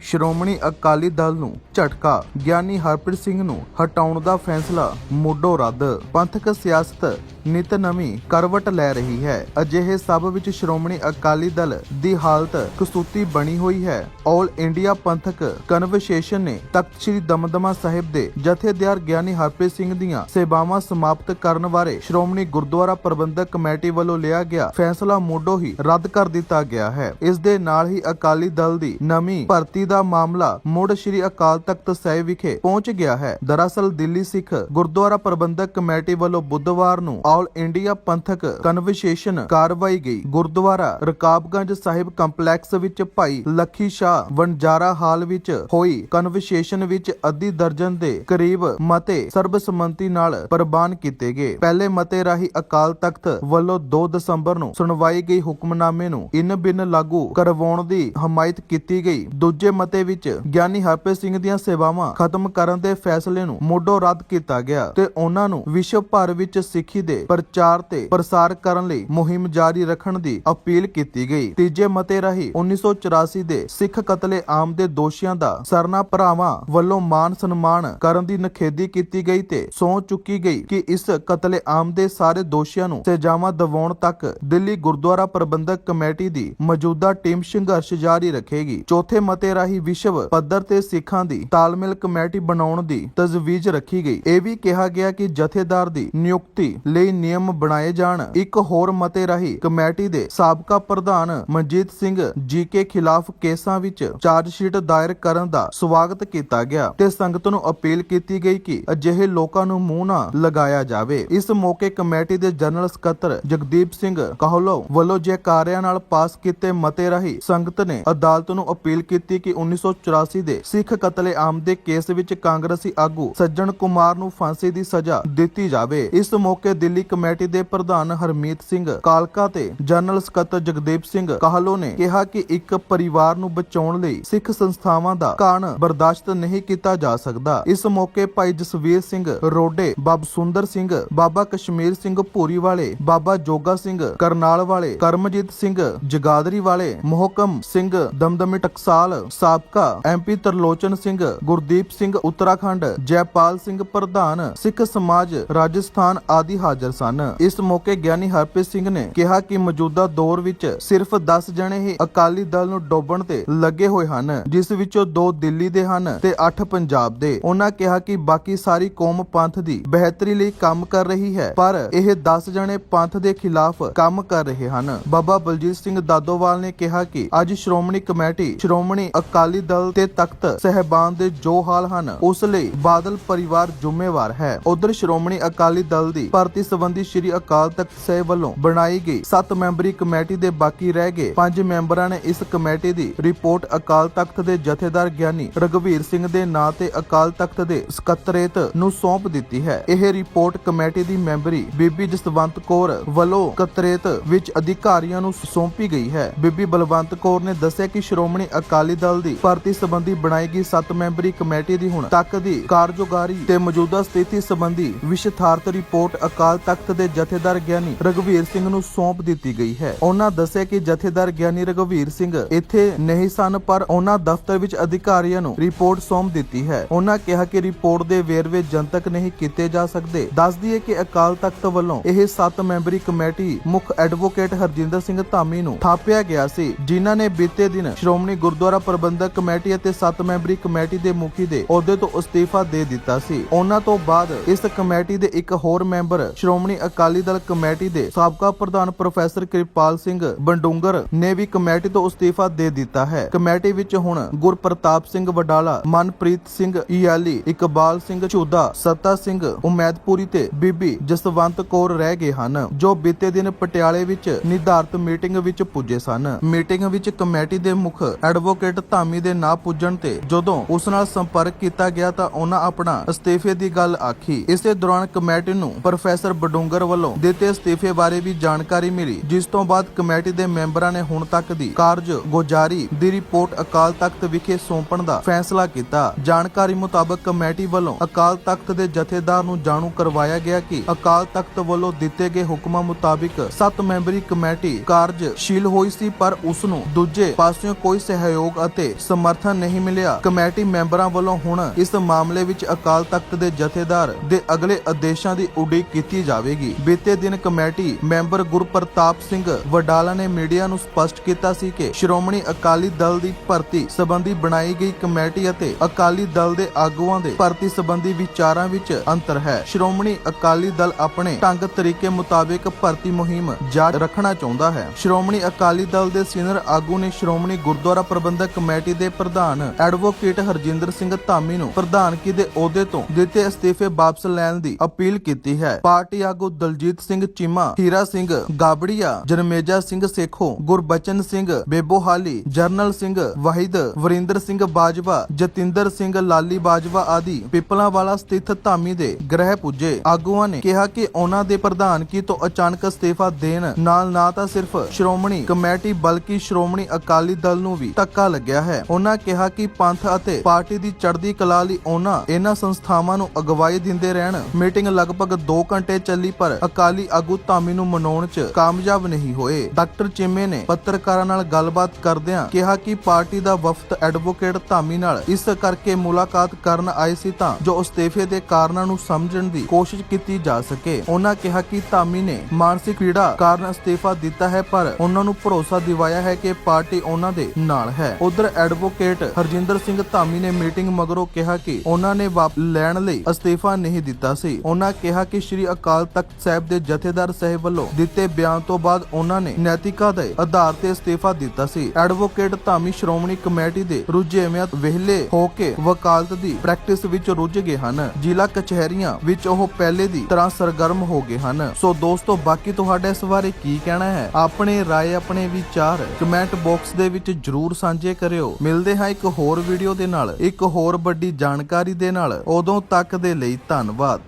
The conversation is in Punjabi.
ਸ਼੍ਰੋਮਣੀ ਅਕਾਲੀ ਦਲ ਨੂੰ ਝਟਕਾ। ਗਿਆਨੀ ਹਰਪ੍ਰੀਤ ਸਿੰਘ ਨੂੰ ਹਟਾਉਣ ਦਾ ਫੈਸਲਾ, ਮੋਢੋਂ ਰੱਦ। ਪੰਥਕ ਸਿਆਸਤ ਨਿਤ ਨਵੀਂ ਕਰਵਟ ਲੈ ਰਹੀ ਹੈ। ਅਜਿਹੇ ਸਭ ਵਿੱਚ ਸ਼੍ਰੋਮਣੀ ਅਕਾਲੀ ਦਲ ਦੀ ਹਾਲਤ ਕਸੂਤੀ ਬਣੀ ਹੋਈ ਹੈ। ਆਲ ਇੰਡੀਆ ਪੰਥਕ ਕਨਵਰਸੇਸ਼ਨ ਨੇ ਤਖਤ ਸ੍ਰੀ ਦਮਦਮਾ ਸਾਹਿਬ ਦੇ ਜਥੇਦਾਰ ਗਿਆਨੀ ਹਰਪ੍ਰੀਤ ਸਿੰਘ ਦੀਆਂ ਸੇਵਾਵਾਂ ਸਮਾਪਤ ਕਰਨ ਬਾਰੇ ਸ਼੍ਰੋਮਣੀ ਗੁਰਦੁਆਰਾ ਪ੍ਰਬੰਧਕ ਕਮੇਟੀ ਵੱਲੋਂ ਲਿਆ ਗਿਆ ਫੈਸਲਾ ਮੋਢੋਂ ਹੀ ਰੱਦ ਕਰ ਦਿੱਤਾ ਗਿਆ ਹੈ। ਇਸ ਦੇ ਨਾਲ ਹੀ ਅਕਾਲੀ ਦਲ ਦੀ ਨਵੀਂ ਭਰਤੀ ਦਾ ਮਾਮਲਾ ਮੁੜ ਸ੍ਰੀ ਅਕਾਲ ਤਖਤ ਸਾਹਿਬ ਵਿਖੇ ਪਹੁੰਚ ਗਿਆ ਹੈ। ਦਰਅਸਲ ਦਿੱਲੀ ਸਿੱਖ ਗੁਰਦੁਆਰਾ ਪ੍ਰਬੰਧਕ ਕਮੇਟੀ ਵੱਲੋਂ ਬੁੱਧਵਾਰ ਨੂੰ ਆਲ ਇੰਡੀਆ ਪੰਥਕ ਕਨਵਰਸੇਸ਼ਨ ਕਾਰਵਾਈ ਗਈ। ਗੁਰਦੁਆਰਾ ਰਕਾਬਗੰਜ ਸਾਹਿਬ ਕੰਪਲੈਕਸ ਵਿੱਚ ਭਾਈ ਲੱਖੀ ਸ਼ਾਹ ਵਣਜਾਰਾ ਹਾਲ ਵਿੱਚ ਹੋਈ ਕਨਵਰਸੇਸ਼ਨ ਵਿੱਚ ਅੱਧੀ ਦਰਜਨ ਦੇ ਕਰੀਬ ਮਤੇ ਸਰਬਸੰਮਤੀ ਨਾਲ ਪ੍ਰਵਾਨ ਕੀਤੇ ਗਏ। ਪਹਿਲੇ ਮਤੇ ਰਾਹੀਂ ਅਕਾਲ ਤਖਤ ਵੱਲੋਂ 2 ਦਸੰਬਰ ਨੂੰ ਸੁਣਵਾਈ ਗਈ ਹੁਕਮਨਾਮੇ ਨੂੰ ਇਨ ਬਿਨ ਲਾਗੂ ਕਰਵਾਉਣ ਦੀ ਹਮਾਇਤ ਕੀਤੀ ਗਈ। ਦੂਜੇ ਮਤੇ ਵਿੱਚ ਗਿਆਨੀ ਹਰਪ੍ਰੀਤ ਸਿੰਘ ਦੀਆਂ ਸੇਵਾਵਾਂ ਖਤਮ ਕਰਨ ਦੇ ਫੈਸਲੇ ਨੂੰ ਮੋਢੋਂ ਰੱਦ ਕੀਤਾ ਗਿਆ ਤੇ ਉਹਨਾਂ ਨੂੰ ਵਿਸ਼ਵ ਭਰ ਵਿੱਚ ਸਿੱਖੀ ਦੇ ਪ੍ਰਚਾਰ ਤੇ ਪ੍ਰਸਾਰ ਕਰਨ ਲਈ ਮੁਹਿੰਮ ਜਾਰੀ ਰੱਖਣ ਦੀ ਅਪੀਲ ਕੀਤੀ ਗਈ। ਤੀਜੇ ਮਤੇ ਰਾਹੀਂ 1984 ਦੇ ਸਿੱਖ ਕਤਲੇ ਆਮ ਦੇ ਦੋਸ਼ੀਆਂ ਦਾ ਸਰਨਾ ਭਰਾਵਾਂ ਵੱਲੋਂ ਮਾਨ ਸਨਮਾਨ ਕਰਨ ਦੀ ਨਖੇਦੀ ਕੀਤੀ ਗਈ ਤੇ ਸੌਂ ਚੁੱਕੀ ਗਈ ਕਿ ਇਸ ਕਤਲੇ ਦੇ ਸਾਰੇ ਦੋਸ਼ੀਆਂ ਨੂੰ ਸਜ਼ਾਵਾਂ ਦਿਵਾਉਣ ਤੱਕ ਦਿੱਲੀ ਗੁਰਦੁਆਰਾ ਪ੍ਰਬੰਧਕ ਕਮੇਟੀ ਦੀ ਮੌਜੂਦਾ ਟੀਮ ਸੰਘਰਸ਼ ਜਾਰੀ ਰੱਖੇਗੀ। ਚੌਥੇ ਮਤੇ ਰਾਹੀਂ ਵਿਸ਼ਵ ਪੱਧਰ ਤੇ ਸਿੱਖਾਂ ਦੀ ਤਾਲਮੇਲ ਕਮੇਟੀ ਬਣਾਉਣ ਦੀ ਤਜਵੀਜ਼ ਰੱਖੀ ਗਈ। ਇਹ ਵੀ ਕਿਹਾ ਗਿਆ ਕਿ ਜਥੇਦਾਰ ਦੀ ਨਿਯੁਕਤੀ ਲਈ ਨਿਯਮ ਬਣਾਏ ਜਾਣ। ਇੱਕ ਹੋਰ ਮਤੇ ਰਾਹੀਂ ਕਮੇਟੀ ਦੇ ਸਾਬਕਾ ਪ੍ਰਧਾਨ ਮਨਜੀਤ ਸਿੰਘ ਜੀ ਕੇ ਖਿਲਾਫ ਕੇਸਾਂ ਵਿੱਚ ਚਾਰਜ ਸ਼ੀਟ ਦਾਇਰ ਕਰਨ ਦਾ ਸਵਾਗਤ ਕੀਤਾ ਗਿਆ ਤੇ ਸੰਗਤ ਨੂੰ ਅਪੀਲ ਕੀਤੀ ਗਈ ਕਿ ਅਜਿਹੇ ਲੋਕਾਂ ਨੂੰ ਮੂੰਹ ਨਾ ਲਗਾਇਆ ਜਾਵੇ। ਇਸ ਮੌਕੇ ਕਮੇਟੀ ਦੇ ਜਨਰਲ ਸਕੱਤਰ ਜਗਦੀਪ ਸਿੰਘ ਕਾਹਲੋ ਵੱਲੋਂ ਜੈਕਾਰਿਆਂ ਨਾਲ ਪਾਸ ਕੀਤੇ ਮਤੇ ਰਾਹੀਂ ਸੰਗਤ ਨੇ ਅਦਾਲਤ ਨੂੰ ਅਪੀਲ ਕੀਤੀ ਕਿ 1984 ਦੇ ਸਿੱਖ ਕਤਲੇ ਆਮ ਦੇ ਕੇਸ ਵਿੱਚ ਕਾਂਗਰਸੀ ਆਗੂ ਸੱਜਣ ਕੁਮਾਰ ਨੂੰ ਫਾਂਸੀ ਦੀ ਸਜ਼ਾ ਦਿੱਤੀ ਜਾਵੇ। ਇਸ ਮੌਕੇ ਦਿੱਲੀ ਕਮੇਟੀ ਦੇ ਪ੍ਰਧਾਨ ਹਰਮੀਤ ਸਿੰਘ ਕਾਲਕਾ ਤੇ ਜਨਰਲ ਸਕੱਤਰ ਜਗਦੀਪ ਸਿੰਘ ਕਾਹਲੋ ਨੇ ਕਿਹਾ ਕਿ ਇੱਕ ਪਰਿਵਾਰ ਨੂੰ ਬਚਾਉਣ ਲਈ ਸਿੱਖ ਸੰਸਥਾਵਾਂ ਦਾ ਕਾਣ ਬਰਦਾਸ਼ਤ ਨਹੀਂ ਕੀਤਾ ਜਾ ਸਕਦਾ। ਇਸ ਮੌਕੇ ਭਾਈ ਜਸਵੀਰ ਸਿੰਘ ਰੋਡੇ, ਬਾਬ ਸੁੰਦਰ ਸਿੰਘ, ਬਾਬਾ ਕਸ਼ਮੀਰ ਸਿੰਘ ਭੂਰੀ ਵਾਲੇ, ਬਾਬਾ ਜੋਗਾ ਸਿੰਘ ਕਰਨਾਲ ਵਾਲੇ, ਕਰਮਜੀਤ ਸਿੰਘ ਜਗਾਦਰੀ ਵਾਲੇ, ਮੋਹਕਮ ਸਿੰਘ ਦਮਦਮੀ ਟਕਸਾਲ, ਸਾਬਕਾ ਐਮਪੀ ਤਰਲੋਚਨ ਸਿੰਘ, ਗੁਰਦੀਪ ਸਿੰਘ ਉੱਤਰਾਖੰਡ, ਜੈਪਾਲ ਸਿੰਘ ਪ੍ਰਧਾਨ, ਸਿੱਖ ਸਮਾਜ, ਰਾਜਸਥਾਨ ਆਦਿ ਹਾਜ਼ਰ ਸਨ। ਇਸ ਮੌਕੇ ਗਿਆਨੀ ਹਰਪ੍ਰੀਤ ਸਿੰਘ ਨੇ ਕਿਹਾ ਕਿ ਮੌਜੂਦਾ ਦੌਰ ਵਿੱਚ ਸਿਰਫ 10 ਜਣੇ ਹੀ ਅਕਾਲੀ ਦਲ ਨੂੰ ਡੋਬਣ ਤੇ ਲੱਗੇ ਹੋਏ ਹਨ, ਜਿਸ ਵਿੱਚੋਂ 2 ਦਿੱਲੀ ਦੇ ਹਨ ਤੇ 8 ਪੰਜਾਬ ਦੇ। ਉਹਨਾਂ ਕਿਹਾ ਕਿ ਬਾਕੀ ਸਾਰੀ ਕੌਮ ਪੰਥ ਦੀ ਬਿਹਤਰੀ ਲਈ ਕੰਮ ਕਰ ਰਹੀ ਹੈ, ਪਰ ਇਹ 10 ਜਣੇ ਪੰਥ ਦੇ ਖਿਲਾਫ ਕੰਮ ਕਰ ਰਹੇ ਹਨ। ਬਾਬਾ ਬਲਜੀਤ ਸਿੰਘ ਦਾਦੋਵਾਲ ਨੇ ਕਿਹਾ ਕਿ ਅੱਜ ਸ਼੍ਰੋਮਣੀ ਕਮੇਟੀ, ਸ਼੍ਰੋਮਣੀ ਅਕਾਲੀ ਦਲ ਤੇ ਤਖਤ ਸਹਿਬਾਨ ਦੇ ਜੋ ਹਾਲ ਹਨ, ਉਸ ਲਈ ਬਾਦਲ ਪਰਿਵਾਰ ਜ਼ਿੰਮੇਵਾਰ ਹੈ। ਉਧਰ ਸ਼੍ਰੋਮਣੀ ਅਕਾਲੀ ਦਲ ਦੀ ਭਰਤੀ ਸੰਬੰਧੀ ਸ੍ਰੀ ਅਕਾਲ ਤਖਤ ਸਾਹਿਬ ਵੱਲੋਂ ਬਣਾਈ ਗਈ 7 ਮੈਂਬਰੀ ਕਮੇਟੀ ਦੇ ਬਾਕੀ ਰਹਿ ਗਏ। 5 ਮੈਂਬਰਾਂ ਨੇ ਇਸ ਕਮੇਟੀ ਦੀ ਰਿਪੋਰਟ ਅਕਾਲ ਤਖਤ ਦੇ ਜਥੇਦਾਰ ਗਿਆਨੀ ਰਗਵੀਰ ਸਿੰਘ ਦੇ ਨਾਂ ਤੇ ਅਕਾਲ ਤਖਤ ਦੇ ਸਕੱਤਰੇਤ ਨੂੰ ਸੌਂਪ ਦਿੱਤੀ ਹੈ। ਇਹ ਰਿਪੋਰਟ ਕਮੇਟੀ ਦੀ ਮੈਂਬਰੀ ਬੀਬੀ ਜਸਵੰਤ ਕੌਰ ਵੱਲੋਂ ਸਕੱਤਰੇਤ ਵਿੱਚ ਅਧਿਕਾਰੀਆਂ ਨੂੰ ਸੌਂਪੀ ਗਈ ਹੈ। ਬੀਬੀ ਬਲਵੰਤ ਕੌਰ ਨੇ ਦੱਸਿਆ ਕਿ ਸ਼੍ਰੋਮਣੀ ਅਕਾਲੀ ਦਲ ਦੀ ਭਰਤੀ ਸੰਬੰਧੀ ਬਣਾਈ ਗਈ 7 ਮੈਂਬਰੀ ਕਮੇਟੀ ਦੀ ਹੁਣ ਤੱਕ ਦੀ ਕਾਰਜੋਗਾਰੀ ਤੇ ਮੌਜੂਦਾ ਸਥਿਤੀ ਸੰਬੰਧੀ ਵਿਸ਼ਥਾਰਤ ਰਿਪੋਰਟ ਅਕਾਲ ਤਖਤ ਦੇ ਜਥੇਦਾਰ ਗਿਆਨੀ ਰਗਵੀਰ ਸਿੰਘ ਨੂੰ ਸੌਂਪ ਦਿੱਤੀ ਗਈ ਹੈ। ਉਹਨਾਂ ਦੱਸਿਆ ਕਿ ਜਥੇਦਾਰ ਗਿਆਨੀ ਰਗਵੀਰ ਸਿੰਘ ਇੱਥੇ ਨਹੀਂ ਸਨ, ਪਰ ਉਹਨਾਂ ਦਫ਼ਤਰ ਵਿੱਚ ਅਧਿਕਾਰੀਆਂ ਨੂੰ ਰਿਪੋਰਟ ਸੌਂਪ ਦਿੱਤੀ ਹੈ। ਉਹਨਾਂ ਕਿਹਾ ਕਿ ਰਿਪੋਰਟ ਦੇ ਵੇਰਵੇ ਜਨਤਕ ਨਹੀਂ ਕੀਤੇ ਜਾ ਸਕਦੇ। ਦੱਸ ਦਈਏ ਕਿ ਅਕਾਲ ਤਖਤ ਵੱਲੋਂ ਇਹ 7 ਮੈਂਬਰੀ ਕਮੇਟੀ ਮੁੱਖ ਐਡਵੋਕੇਟ ਹਰਜਿੰਦਰ ਸਿੰਘ ਧਾਮੀ ਨੂੰ ਥਾਪਿਆ ਗਿਆ ਸੀ, ਜਿਨ੍ਹਾਂ ਨੇ ਬੀਤੇ ਦਿਨ ਸ਼੍ਰੋਮਣੀ ਗੁਰਦੁਆਰਾ ਪ੍ਰਬੰਧਕ ਕਮੇਟੀ ਅਤੇ 7 ਮੈਂਬਰੀ ਕਮੇਟੀ ਦੇ ਮੁਖੀ ਦੇ ਅਹੁਦੇ ਤੋਂ ਅਸਤੀਫਾ ਦੇ ਦਿੱਤਾ ਸੀ। ਉਹਨਾਂ ਤੋਂ ਬਾਅਦ ਇਸ ਕਮੇਟੀ ਦੇ ਇੱਕ ਹੋਰ ਮੈਂਬਰ ਸ਼੍ਰੋਮਣੀ ਸ਼੍ਰੋਮਣੀ ਅਕਾਲੀ ਦਲ ਕਮੇਟੀ ਦੇ ਸਾਬਕਾ ਪ੍ਰਧਾਨ ਪ੍ਰੋਫੈਸਰ ਕਿਰਪਾਲ ਸਿੰਘ ਬੰਡੂੰਗਰ ਨੇ ਵੀ ਕਮੇਟੀ ਤੋਂ ਅਸਤੀਫਾ ਦੇ ਦਿੱਤਾ ਹੈ। ਕਮੇਟੀ ਵਿੱਚ ਹੁਣ ਗੁਰਪ੍ਰਤਾਪ ਸਿੰਘ ਵਡਾਲਾ, ਮਨਪ੍ਰੀਤ ਸਿੰਘ ਈਆਲੀ, ਇਕਬਾਲ ਸਿੰਘ ਝੂਦਾ, ਸੱਤਾ ਸਿੰਘ ਉਮੈਦਪੁਰੀ ਤੇ ਬੀਬੀ ਜਸਵੰਤ ਕੌਰ ਰਹਿ ਗਏ ਹਨ, ਜੋ ਬੀਤੇ ਦਿਨ ਪਟਿਆਲੇ ਵਿੱਚ ਨਿਰਧਾਰਤ ਮੀਟਿੰਗ ਵਿੱਚ ਪੁੱਜੇ ਸਨ। ਮੀਟਿੰਗ ਵਿੱਚ ਕਮੇਟੀ ਦੇ ਮੁਖ ਐਡਵੋਕੇਟ ਧਾਮੀ ਦੇ ਨਾ ਪੁੱਜਣ ਤੇ ਜਦੋਂ ਉਸ ਨਾਲ ਸੰਪਰਕ ਕੀਤਾ ਗਿਆ ਤਾਂ ਉਹਨਾਂ ਆਪਣਾ ਅਸਤੀਫੇ ਦੀ ਗੱਲ ਆਖੀ। ਇਸੇ ਦੌਰਾਨ ਕਮੇਟੀ ਨੂੰ ਪ੍ਰੋਫੈਸਰ ਵਡੂੰਗਰ ਵੱਲੋਂ ਦਿੱਤੇ ਅਸਤੀਫੇ ਬਾਰੇ ਵੀ ਜਾਣਕਾਰੀ ਮਿਲੀ, ਜਿਸ ਤੋਂ ਬਾਅਦ ਕਮੇਟੀ ਦੇ ਮੈਂਬਰਾਂ ਨੇ ਹੁਣ ਤੱਕ ਦੀ ਕਾਰਜ ਗੁਜ਼ਾਰੀ ਦੀ ਰਿਪੋਰਟ ਅਕਾਲ ਤਖਤ ਵਿਖੇ ਸੌਂਪਣ ਦਾ ਫੈਸਲਾ ਕੀਤਾ। ਜਾਣਕਾਰੀ ਮੁਤਾਬਕ ਕਮੇਟੀ ਵੱਲੋਂ ਅਕਾਲ ਤਖਤ ਦੇ ਜਥੇਦਾਰ ਨੂੰ ਜਾਣੂ ਕਰਵਾਇਆ ਗਿਆ ਕਿ ਅਕਾਲ ਤਖਤ ਵੱਲੋਂ ਦਿੱਤੇ ਗਏ ਹੁਕਮਾਂ ਮੁਤਾਬਿਕ 7 ਮੈਂਬਰੀ ਕਮੇਟੀ ਕਾਰਜਸ਼ੀਲ ਹੋਈ ਸੀ, ਪਰ ਉਸ ਨੂੰ ਦੂਜੇ ਪਾਸਿਓਂ ਕੋਈ ਸਹਿਯੋਗ ਅਤੇ ਸਮਰਥਨ ਨਹੀਂ ਮਿਲਿਆ। ਕਮੇਟੀ ਮੈਂਬਰਾਂ ਵੱਲੋਂ ਹੁਣ ਇਸ ਮਾਮਲੇ ਵਿੱਚ ਅਕਾਲ ਤਖਤ ਦੇ ਜਥੇਦਾਰ ਦੇ ਅਗਲੇ ਆਦੇਸ਼ਾਂ ਦੀ ਉਡੀਕ ਕੀਤੀ ਜਾਵੇਗੀ। ਬੀਤੇ ਦਿਨ ਕਮੇਟੀ ਮੈਂਬਰ ਗੁਰਪ੍ਰਤਾਪ ਸਿੰਘ ਵਡਾਲਾ ਨੇ ਮੀਡੀਆ ਨੂੰ ਸਪਸ਼ਟ ਕੀਤਾ ਸੀ ਕਿ ਸ਼੍ਰੋਮਣੀ ਅਕਾਲੀ ਦਲ ਦੀ ਭਰਤੀ ਸੰਬੰਧੀ ਬਣਾਈ ਗਈ ਕਮੇਟੀ ਅਤੇ ਅਕਾਲੀ ਦਲ ਦੇ ਆਗੂਆਂ ਦੇ ਭਰਤੀ ਸੰਬੰਧੀ ਵਿਚਾਰਾਂ ਵਿੱਚ ਅੰਤਰ ਹੈ। ਸ਼੍ਰੋਮਣੀ ਅਕਾਲੀ ਦਲ ਆਪਣੇ ਢੰਗ ਤਰੀਕੇ ਮੁਤਾਬਿਕ ਭਰਤੀ ਮੁਹਿੰਮ ਜਾਰੀ ਰੱਖਣਾ ਚਾਹੁੰਦਾ ਹੈ। ਸ਼੍ਰੋਮਣੀ ਅਕਾਲੀ ਦਲ ਦੇ ਸੀਨੀਅਰ ਆਗੂ ਨੇ ਸ਼੍ਰੋਮਣੀ ਗੁਰਦੁਆਰਾ ਪ੍ਰਬੰਧਕ ਕਮੇਟੀ ਦੇ ਪ੍ਰਧਾਨ ਐਡਵੋਕੇਟ ਹਰਜਿੰਦਰ ਸਿੰਘ ਧਾਮੀ ਨੂੰ ਪ੍ਰਧਾਨਗੀ ਦੇ ਅਹੁਦੇ ਤੋਂ ਦਿੱਤੇ ਅਸਤੀਫੇ ਵਾਪਸ ਲੈਣ ਦੀ ਅਪੀਲ ਕੀਤੀ ਹੈ। ਪਾਰਟੀ ਆਗੂ ਦਲਜੀਤ ਸਿੰਘ ਚੀਮਾ, ਹੀਰਾ ਸਿੰਘ ਗਾਬੜੀਆ, ਜਰਮੇਜਾ ਸਿੰਘ ਸੇਖੋ, ਗੁਰਬਚਨ ਸਿੰਘ ਬੇਬੋਹਾਲੀ, ਜਰਨਲ ਸਿੰਘ ਵਾਹਿਦ, ਵਰਿੰਦਰ ਸਿੰਘ ਬਾਜਵਾ, ਜਤਿੰਦਰ ਸਿੰਘ ਲਾਲੀ ਬਾਜਵਾ ਆਦਿ ਪਿਪਲਾਂ ਵਾਲਾ ਸਥਿਤ ਧਾਮੀ ਦੇ ਗ੍ਰਹਿ ਪੁੱਜੇ। ਆਗੂਆਂ ਨੇ ਕਿਹਾ ਕਿ ਉਹਨਾਂ ਦੇ ਪ੍ਰਧਾਨਗੀ ਤੋਂ ਅਚਾਨਕ ਅਸਤੀਫਾ ਦੇਣ ਨਾਲ ਨਾ ਤਾਂ ਸਿਰਫ ਸ਼੍ਰੋਮਣੀ ਕਮੇਟੀ ਬਲਕਿ ਸ਼੍ਰੋਮਣੀ ਅਕਾਲੀ ਦਲ ਨੂੰ ਵੀ ਧੱਕਾ ਲੱਗਿਆ ਹੈ। ਉਹਨਾਂ ਕਿਹਾ ਕਿ ਪੰਥ ਅਤੇ ਪਾਰਟੀ ਦੀ ਚੜ੍ਹਦੀ ਕਲਾ ਲਈ ਉਹਨਾਂ ਇਹਨਾਂ ਸੰਸਥਾਵਾਂ ਨੂੰ ਅਗਵਾਈ ਦਿੰਦੇ ਰਹਿਣ। ਮੀਟਿੰਗ ਲਗਭਗ 2 ਘੰਟੇ ਚੱਲੀ, ਪਰ ਅਕਾਲੀ ਆਗੂ ਧਾਮੀ ਨੂੰ ਮਨਾਉਣ 'ਚ ਕਾਮਯਾਬ ਨਹੀਂ ਹੋਏ। ਡਾਕਟਰ ਚਿੰਮੇ ਨੇ ਪੱਤਰਕਾਰਾਂ ਨਾਲ ਗੱਲਬਾਤ ਕਰਦਿਆਂ ਕਿਹਾ ਕਿ ਪਾਰਟੀ ਦਾ ਵਫਦ ਐਡਵੋਕੇਟ ਧਾਮੀ ਨਾਲ ਇਸ ਕਰਕੇ ਮੁਲਾਕਾਤ ਕਰਨ ਆਏ ਸੀ ਤਾਂ ਜੋ ਅਸਤੀਫੇ ਦੇ ਕਾਰਨਾਂ ਨੂੰ ਸਮਝਣ ਦੀ ਕੋਸ਼ਿਸ਼ ਕੀਤੀ ਜਾ ਸਕੇ। ਉਹਨਾਂ ਕਿਹਾ ਕਿ ਧਾਮੀ ਨੇ ਮਾਨਸਿਕ ਪੀੜਾ ਕਾਰਨ ਅਸਤੀਫਾ ਦਿੱਤਾ ਹੈ, ਪਰ ਉਹਨਾਂ ਨੂੰ ਭਰੋਸਾ ਦਿਵਾਇਆ ਹੈ ਕਿ ਪਾਰਟੀ ਉਹਨਾਂ ਦੇ ਨਾਲ ਹੈ। ਉਧਰ ਐਡਵੋਕੇਟ ਹਰਜਿੰਦਰ ਸਿੰਘ ਧਾਮੀ ਨੇ ਮੀਟਿੰਗ ਮਗਰੋਂ ਕਿਹਾ ਕਿ ਉਹਨਾਂ ਨੇ ਵਾਪਸ ਲੈਣ ਲਈ ਅਸਤੀਫਾ ਨਹੀਂ ਦਿੱਤਾ ਸੀ। ਉਹਨਾਂ ਕਿਹਾ ਕਿ ਸ੍ਰੀ ਅਕਾਲ ਤਖਤ ਸਾਹਿਬ ਦੇ ਜਥੇਦਾਰ ਸਾਹਿਬ ਵੱਲੋਂ ਦਿੱਤੇ ਬਿਆਨ ਤੋਂ ਬਾਅਦ ਉਹਨਾਂ ਨੇ ਨੈਤਿਕਤਾ ਦੇ ਆਧਾਰ ਤੇ ਅਸਤੀਫਾ ਦਿੱਤਾ ਸੀ। ਐਡਵੋਕੇਟ ਧਾਮੀ ਸ਼੍ਰੋਮਣੀ ਕਮੇਟੀ ਦੇ ਰੁਝੇਵਿਆਂ ਵਿਹਲੇ ਹੋ ਕੇ ਵਕਾਲਤ ਦੀ ਪ੍ਰੈਕਟਿਸ ਵਿੱਚ ਰੁੱਝ ਗਏ ਹਨ। ਜ਼ਿਲ੍ਹਾ ਕਚਹਿਰੀਆਂ ਵਿੱਚ ਉਹ ਪਹਿਲੇ ਦੀ ਤਰ੍ਹਾਂ ਸਰਗਰਮ ਹੋ ਗਏ ਹਨ। ਸੋ ਦੋਸਤੋ, ਬਾਕੀ ਤੁਹਾਡਾ ਇਸ ਬਾਰੇ ਕੀ ਕਹਿਣਾ ਹੈ? ਆਪਣੇ ਰਾਏ, ਆਪਣੇ ਵਿਚਾਰ ਕਮੈਂਟ ਬਾਕਸ ਦੇ ਵਿੱਚ ਜਰੂਰ ਸਾਂਝੇ ਕਰਿਓ। ਮਿਲਦੇ ਹਾਂ ਇੱਕ ਹੋਰ ਵੀਡੀਓ ਦੇ ਨਾਲ। ਇੱਕ ਹੋਰ ਵੱਡੀ ਜਾਣਕਾਰੀ ਦੇ ਨਾਲ। ਉਦੋਂ ਤੱਕ ਦੇ ਲਈ ਧੰਨਵਾਦ।